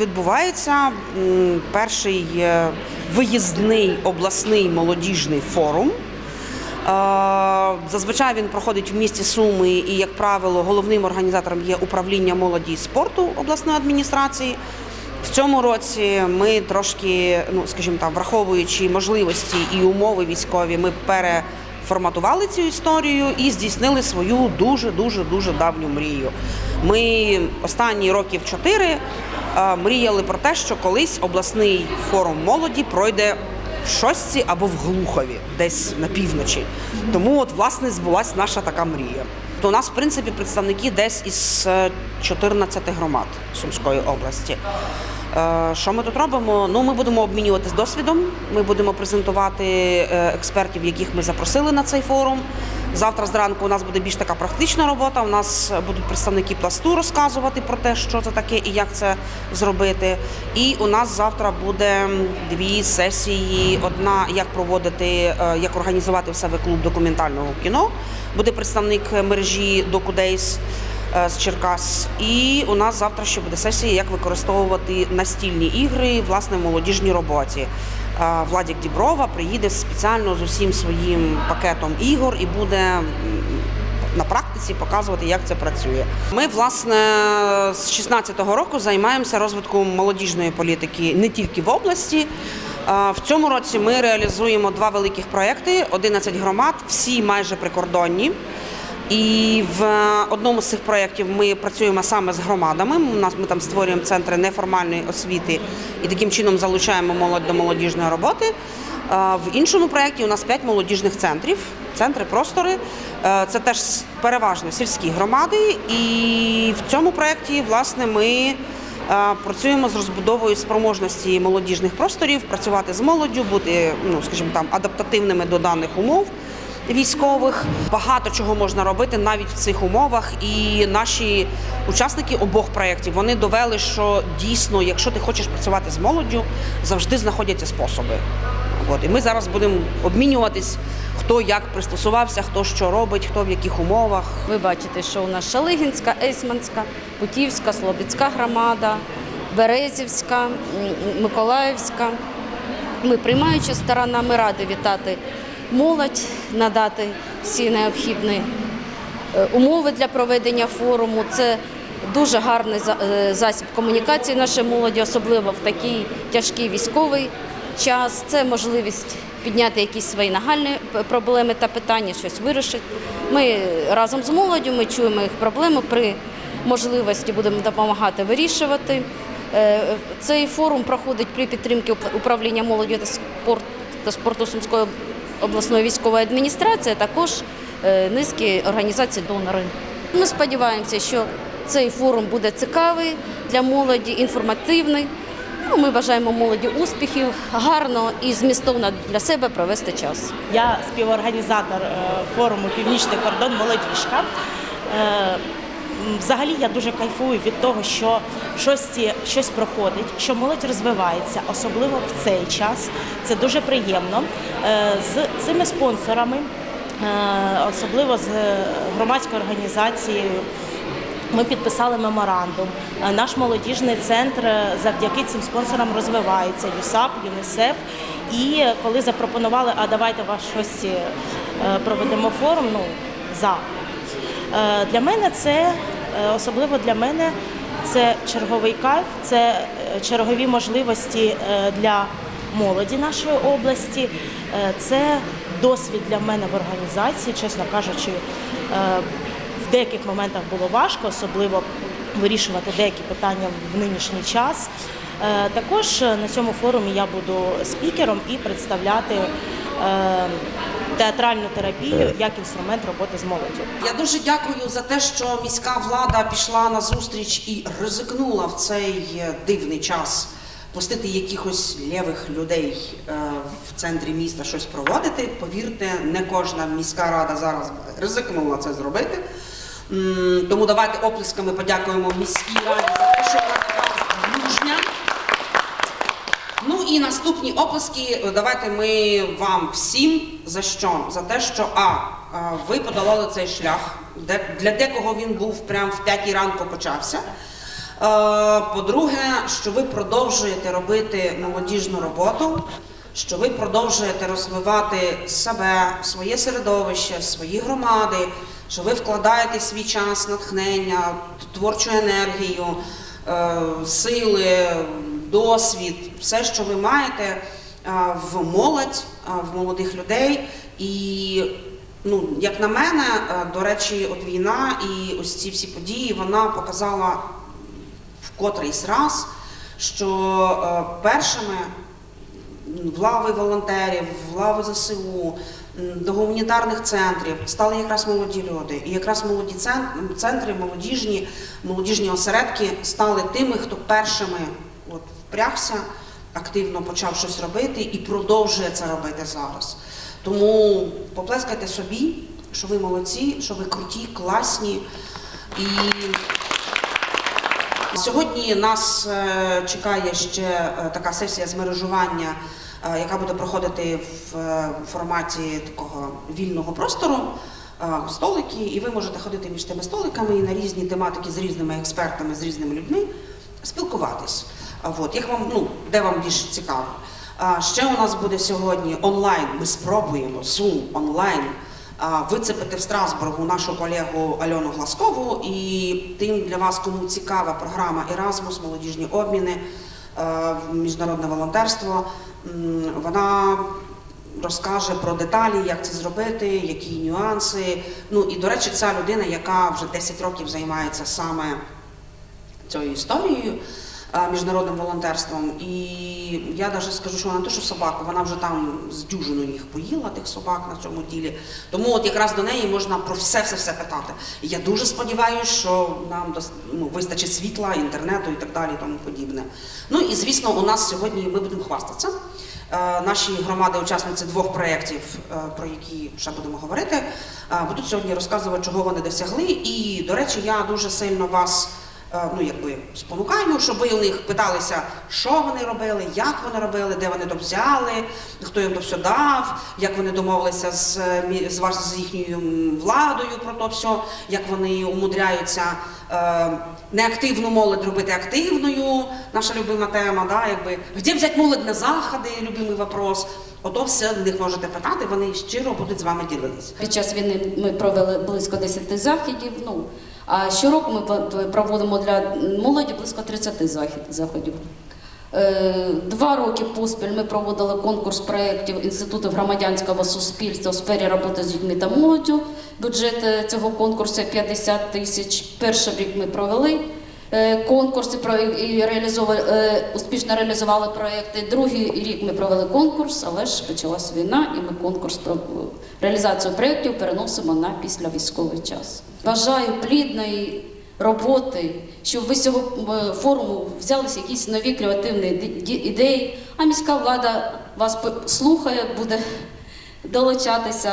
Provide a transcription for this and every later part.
Відбувається перший е, виїзний обласний молодіжний форум. Е, Зазвичай він проходить в місті Суми, і, як правило, головним організатором є управління молоді і спорту обласної адміністрації. В цьому році ми трошки, ну скажімо так, враховуючи можливості і умови військові, ми переформатували цю історію і здійснили свою дуже дуже дуже давню мрію. Ми останні років чотири е, мріяли про те, що колись обласний форум молоді пройде в Шостці або в Глухові, десь на півночі. Тому, от, власне, збулася наша така мрія. То у нас, в принципі, представники десь із е, 14 громад Сумської області. Е, Що ми тут робимо? Ну, ми будемо обмінюватись досвідом. Ми будемо презентувати е, експертів, яких ми запросили на цей форум. Завтра зранку у нас буде більш така практична робота. У нас будуть представники пласту розказувати про те, що це таке і як це зробити. І у нас завтра буде дві сесії: одна як проводити, е, як організувати в себе клуб документального кіно. Буде представник мережі е, з Черкас. І у нас завтра ще буде сесія, як використовувати настільні ігри власне в молодіжній роботі. Е, Владік Діброва приїде спеціально з усім своїм пакетом ігор і буде на практиці показувати, як це працює. Ми, власне, з 16-го року займаємося розвитком молодіжної політики не тільки в області. Е, В цьому році ми реалізуємо два великих проекти: 11 громад, всі майже прикордонні. І в одному з цих проєктів ми працюємо саме з громадами. У нас ми там створюємо центри неформальної освіти і таким чином залучаємо молодь до молодіжної роботи. В іншому проєкті у нас п'ять молодіжних центрів, центри простори. Е, Це теж переважно сільські громади. І в цьому проєкті, власне, ми е, працюємо з розбудовою спроможності молодіжних просторів, працювати з молоддю, бути, ну скажімо там, адаптативними до даних умов військових. Багато чого можна робити навіть в цих умовах. І наші учасники обох проєктів вони довели, що дійсно, якщо ти хочеш працювати з молоддю, завжди знаходяться способи. От і ми зараз будемо обмінюватись, хто як пристосувався, хто що робить, хто в яких умовах. Ви бачите, що у нас Шалигінська, Ейсманська, Путівська, Слобідська громада, Березівська, Миколаївська. Ми приймаюча сторона, ми раді вітати молодь, надати всі необхідні е, умови для проведення форуму. Це дуже гарний е, засіб комунікації нашої молоді, особливо в такий тяжкий військовий час. Це можливість підняти якісь свої нагальні проблеми та питання, щось вирішити. Ми разом з молоддю ми чуємо їх проблеми при можливості будемо допомагати вирішувати. Е, Цей форум проходить при підтримці управління молоді та спорту Сумської обласної військової адміністрації, а також е, низки організацій донори. Ми сподіваємося, що цей форум буде цікавий для молоді, інформативний. Ну, ми бажаємо молоді успіхів, гарно і змістовно для себе провести час. Я співорганізатор е, форуму Північний кордон молодіжка. Взагалі я дуже кайфую від того, що щось, щось проходить, що молодь розвивається, особливо в цей час. Це дуже приємно. Е, З цими спонсорами, е, особливо з громадською організацією ми підписали меморандум. Е, Наш молодіжний центр завдяки цим спонсорам розвивається ЮСАП, ЮНІСЕФ. І коли запропонували, а давайте вас щось проведемо форум, ну за. Для мене це особливо для мене це черговий кайф, це е, чергові можливості е, для молоді нашої області. Е, Це досвід для мене в організації, чесно кажучи. е, в деяких моментах було важко, особливо вирішувати деякі питання в нинішній час. Е, Також е, на цьому форумі я буду спікером і представляти е, театральну терапію як інструмент роботи з молоддю. Я дуже дякую за те, що міська влада пішла на зустріч і ризикнула в цей е, дивний час пустити якихось лєвих людей е, в центрі міста щось проводити. Повірте, не кожна міська рада зараз ризикнула це зробити. Тому давайте оплесками подякуємо міській раді за те, що вона така дружня. Ну і наступні оплески давайте ми вам всім за що? За те, що а а, ви подолали цей шлях, для декого він був прямо в п'ятій ранку почався. Е, По-друге, що ви продовжуєте робити молодіжну роботу, що ви продовжуєте розвивати себе, своє середовище, свої громади, що ви вкладаєте свій час, натхнення, творчу енергію, е, сили, досвід, все, що ви маєте в молодь, в молодих людей. І ну, як на мене, до речі, от війна і ось ці всі події вона показала в котрийсь раз, що першими в лави волонтерів, в лави ЗСУ, до гуманітарних центрів стали якраз молоді люди. І якраз молоді цен- центри, молодіжні, молодіжні осередки стали тими, хто першими впрягся, активно почав щось робити і продовжує це робити зараз. Тому поплескайте собі, що ви молодці, що ви круті, класні. І Сьогодні нас е, чекає ще е, така сесія з е, яка буде проходити в форматі такого вільного простору. Столики, і ви можете ходити між тими столиками і на різні тематики з різними експертами, з різними людьми спілкуватись. От, як вам, ну, де вам більш цікаво. А Ще у нас буде сьогодні онлайн. Ми спробуємо Zoom онлайн вицепити в Страсбургу нашу колегу Альону Гласкову. І тим для вас, кому цікава програма Erasmus, молодіжні обміни, міжнародне волонтерство, вона розкаже про деталі, як це зробити, які нюанси. Ну і до речі, ця людина, яка вже 10 років займається саме цією історією міжнародним волонтерством. І я навіть скажу, що вона не те, що собака, вона вже там з дюжину їх поїла, тих собак на цьому ділі. Тому от якраз до неї можна про все все все питати. І я дуже сподіваюся, що нам ну, вистачить світла, інтернету і так далі, тому подібне. Ну і звісно, у нас сьогодні ми будемо хвастатися. Е, Наші громади, учасниці двох проєктів, е, про які ще будемо говорити, е, будуть сьогодні розказувати, чого вони досягли. І, до речі, я дуже сильно вас е, ну, якби спонукаю, щоб ви у них питалися, що вони робили, як вони робили, де вони взяли, хто їм то все дав, як вони домовилися з, е, з, з їхньою владою про то все, як вони умудряються е, неактивну молодь робити активною. Наша любима тема, да, якби де взяти молодь на заходи, любимий вопрос. Ото все в них можете питати, вони щиро будуть з вами ділитися. Під час війни ми провели близько 10 заходів. Ну а щороку ми проводимо для молоді близько 30 заходів. Е, Два роки поспіль ми проводили конкурс проєктів Інституту громадянського суспільства у сфері роботи з дітьми та молоддю. Бюджет е, цього конкурсу 50 тисяч. Перший рік ми провели конкурси про- і реалізовували, е, успішно реалізували проєкти. Другий рік ми провели конкурс, але ж почалась війна, і ми конкурс про реалізацію проєктів переносимо на післявійськовий час. Бажаю плідної роботи, щоб ви з цього е, форуму взялися якісь нові креативні ідеї, а міська влада вас слухає, буде долучатися,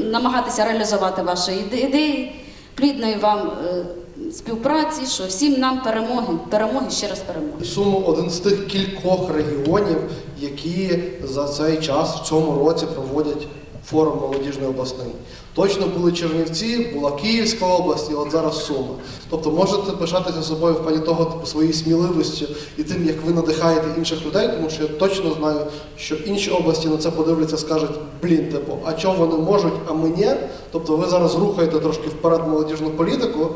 намагатися реалізувати ваші іде- ідеї, плідної вам е, співпраці, що всім нам перемоги, перемоги, ще раз перемоги. Суму один з тих кількох регіонів, які за цей час в цьому році проводять форум молодіжний обласний. Точно були Чернівці, була Київська область, і от зараз Суми. Тобто можете пишатися собою в плані того, типу, своєю сміливістю і тим, як ви надихаєте інших людей, тому що я точно знаю, що інші області на це подивляться, скажуть, блін, типу, а чого вони можуть, а ми ні? Тобто ви зараз рухаєте трошки вперед молодіжну політику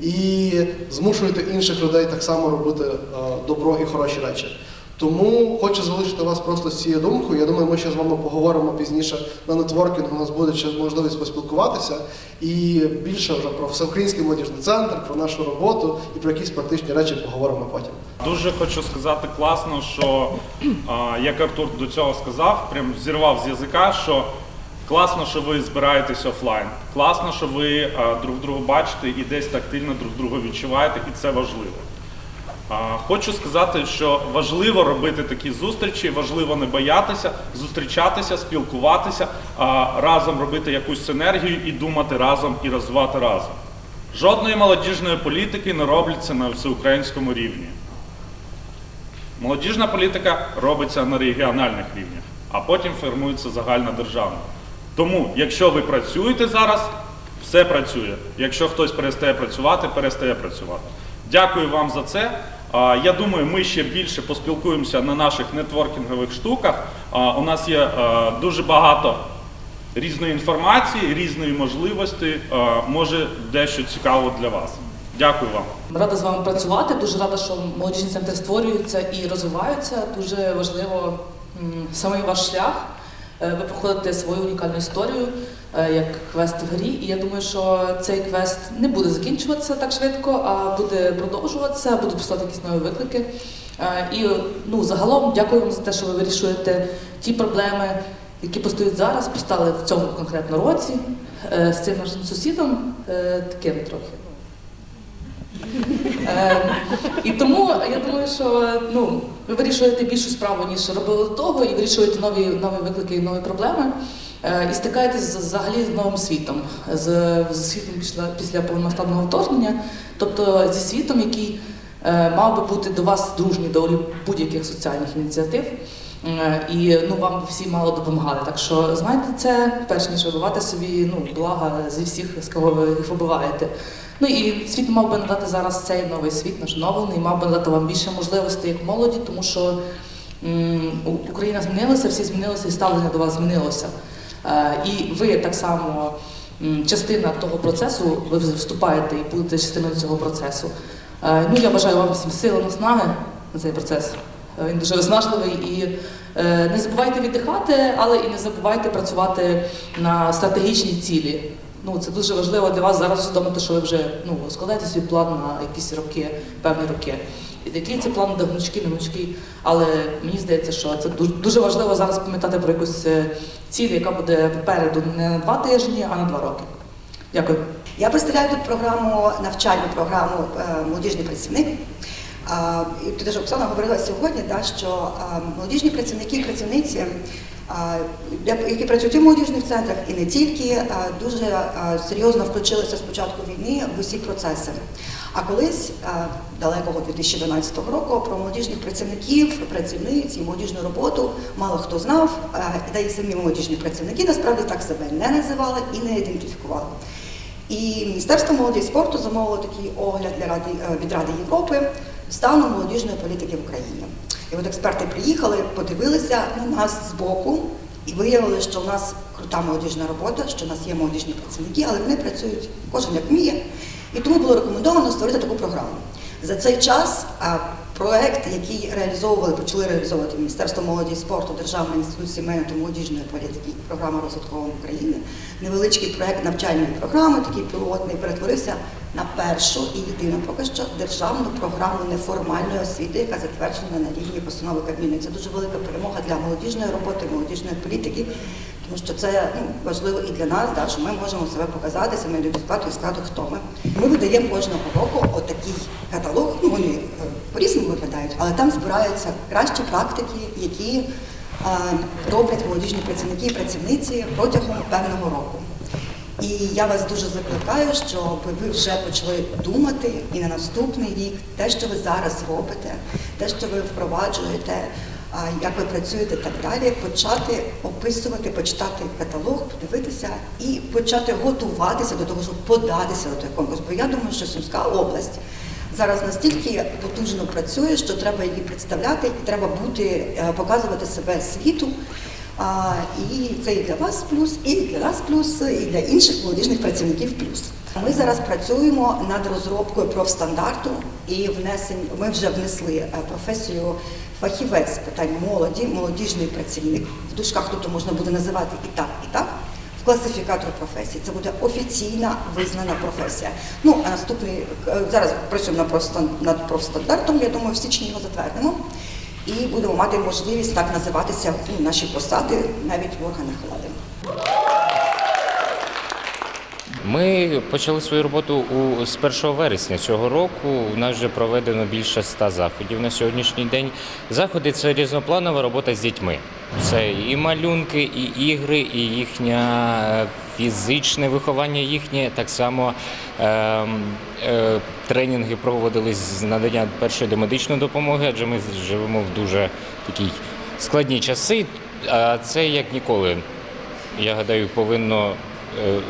і змушуєте інших людей так само робити е, добро і хороші речі. Тому хочу залишити вас просто з цією думкою. Я думаю, ми ще з вами поговоримо пізніше на нетворкінгу. У нас буде ще можливість поспілкуватися і більше вже про всеукраїнський молодіжний центр, про нашу роботу і про якісь практичні речі поговоримо потім. Дуже хочу сказати класно, що як Артур до цього сказав, прям зірвав з язика, що класно, що ви збираєтесь офлайн. Класно, що ви друг друга бачите і десь тактильно друг друга відчуваєте, і це важливо. Хочу сказати, що важливо робити такі зустрічі, важливо не боятися, зустрічатися, спілкуватися, разом робити якусь синергію і думати разом і розвивати разом. Жодної молодіжної політики не робляться на всеукраїнському рівні. Молодіжна політика робиться на регіональних рівнях, а потім формується загальна державна. Тому, якщо ви працюєте зараз, все працює. Якщо хтось перестає працювати, перестає працювати. Дякую вам за це. Я думаю, ми ще більше поспілкуємося на наших нетворкінгових штуках. У нас є дуже багато різної інформації, різної можливості. Може, дещо цікаво для вас. Дякую вам. Рада з вами працювати. Дуже рада, що молодіжні центри створюються і розвиваються. Дуже важливо самий ваш шлях. Е, Ви проходите свою унікальну історію е, як квест в грі. І я думаю, що цей квест не буде закінчуватися так швидко, а буде продовжуватися, будуть писати якісь нові виклики. Е, І ну, загалом дякую вам за те, що ви вирішуєте ті проблеми, які постають зараз, постали в цьому конкретно році з цим нашим сусідом, таким трохи. Е, І тому я думаю, що ну, ви вирішуєте більшу справу, ніж робили до того, і вирішуєте нові, нові виклики і нові проблеми. Е, І стикаєтесь взагалі з новим світом, з, з світом після, після повномасштабного вторгнення, тобто зі світом, який е, мав би бути до вас дружній до будь-яких соціальних ініціатив. Е, І ну, вам всі мало допомагали. Так що знайте це, перш ніж вибивати собі ну, блага зі всіх, з кого ви їх вибиваєте. Ну і світ мав би надати зараз цей новий світ, наш новий, мав би надати вам більше можливостей як молоді, тому що м, Україна змінилася, всі змінилися, і ставлення до вас змінилося. Е, І ви так само м, частина того процесу, ви вступаєте і будете частиною цього процесу. Е, Ну, я бажаю вам всім сили, наснаги на цей процес. Е, Він дуже виснажливий і е, не забувайте віддихати, але і не забувайте працювати на стратегічні цілі. Ну, це дуже важливо для вас зараз усвідомити, що ви вже ну, складаєте свій план на якісь роки, певні роки. І Який це план, де гнучки, не гнучки. Але мені здається, що це дуже, важливо зараз пам'ятати про якусь е, ціль, яка буде попереду не на два тижні, а на два роки. Дякую. Я представляю тут програму, навчальну програму Молодіжний працівник. І теж Оксана говорила сьогодні, да, що молодіжні працівники і працівниці, які працюють і в молодіжних центрах, і не тільки, дуже серйозно включилися з початку війни в усі процеси. А колись далекого 2012 року про молодіжних працівників, працівниць і молодіжну роботу мало хто знав, та й самі молодіжні працівники насправді так себе не називали і не ідентифікували. І Міністерство молоді і спорту замовило такий огляд для Ради е, від Ради Європи стану молодіжної політики в Україні. І от експерти приїхали, подивилися на нас збоку і виявили, що в нас крута молодіжна робота, що в нас є молодіжні працівники, але вони працюють кожен як вміє. І тому було рекомендовано створити таку програму. За цей час проект, який реалізовували, почали реалізовувати Міністерство молоді і спорту, Державний інститут сімейної молодіжної політики, і програма розвитку України, невеличкий проект навчальної програми, такий пілотний, перетворився на першу і єдину поки що державну програму неформальної освіти, яка затверджена на рівні постанови Кабміну. Це дуже велика перемога для молодіжної роботи, молодіжної політики. Тому що це ну, важливо і для нас, да, що ми можемо себе показати, ідентифікувати і сказати, хто ми. Ми видаємо кожного року отакий каталог. Ну вони е, по-різному виглядають, але там збираються кращі практики, які е, роблять молодіжні працівники і працівниці протягом певного року. І я вас дуже закликаю, щоб ви вже почали думати і на наступний рік те, що ви зараз робите, те, що ви впроваджуєте, а, як ви працюєте і так далі, почати описувати, почитати каталог, подивитися і почати готуватися до того, щоб податися до того конкурсу. Бо я думаю, що Сумська область зараз настільки потужно працює, що треба її представляти, і треба бути, е, показувати себе світу. А, і це і для вас плюс, і для нас плюс, і для інших молодіжних працівників плюс. Ми зараз працюємо над розробкою профстандарту і внесень. Ми вже внесли е, професію фахівець з питань молоді, молодіжний працівник. В дужках тут можна буде називати і так, і так. В класифікатор професій це буде офіційна визнана професія. Ну а наступний е, зараз працюємо над профстандартом. Я думаю, в січні його затвердимо і будемо мати можливість так називатися ну, наші посади навіть в органах влади. Ми почали свою роботу у з 1 вересня цього року. У нас вже проведено більше ста заходів на сьогоднішній день. Заходи це різнопланова робота з дітьми. Це і малюнки, і ігри, і їхнє е, фізичне виховання їхнє. Так само е, е, тренінги проводились з надання першої домедичної допомоги, адже ми живемо в дуже такій складні часи. А це як ніколи я гадаю, повинно е,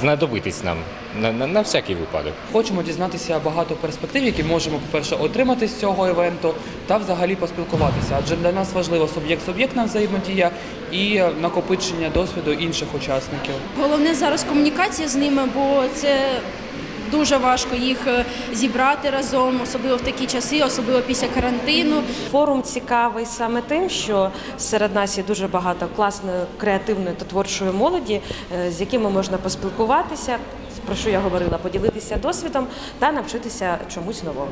знадобитись нам на, на, на всякий випадок. Хочемо дізнатися багато перспектив, які можемо, по-перше, отримати з цього івенту та взагалі поспілкуватися. Адже для нас важливо суб'єкт-суб'єктна взаємодія і накопичення досвіду інших учасників. Головне зараз комунікація з ними, бо це дуже важко їх е, зібрати разом, особливо в такі часи, особливо після карантину. Форум цікавий саме тим, що серед нас є дуже багато класної, креативної та творчої молоді, е, з якими можна поспілкуватися, про що я говорила, поділитися досвідом та навчитися чомусь новому.